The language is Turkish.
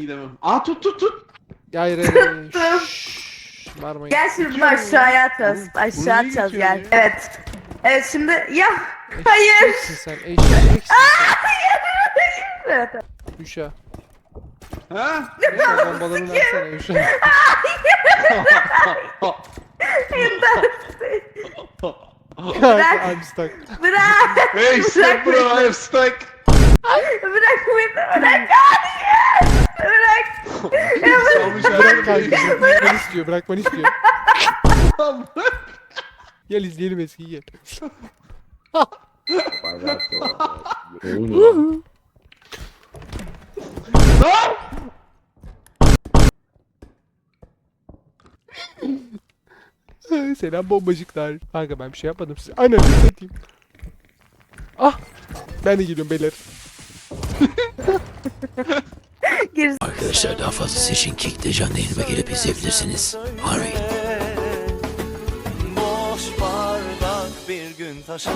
Gidemem. Aa tut tut tut. Hayır hayır. Hayır. Şşş, Bağırmayın. Gel şimdi bunu aşağıya atacağız. Oğlum, Aşağı buraya atacağız gel. geçiyorum ya. Evet. Evet şimdi ya hayır. Eşeksin sen. Eşeksin sen. Evet. Üşa. Ha? Üşa bombalarını versene Üşa. Bırak. I'm stuck. Bırak. hey step bro I'm stuck. Bırak beni. Bırak. Salmış Bırak kanka. Bırakmanı istiyor. Bırakmanı istiyor. Gel izleyelim eskiyi gel. Lan! Selam bombacıklar. Kanka ben bir şey yapmadım size. Ananı satayım. Ah! Ben de geliyorum beyler. Arkadaşlar daha fazlası için Kick'te canlı yayınıma gelip izleyebilirsiniz. Harvey. Boş bardak bir gün taşır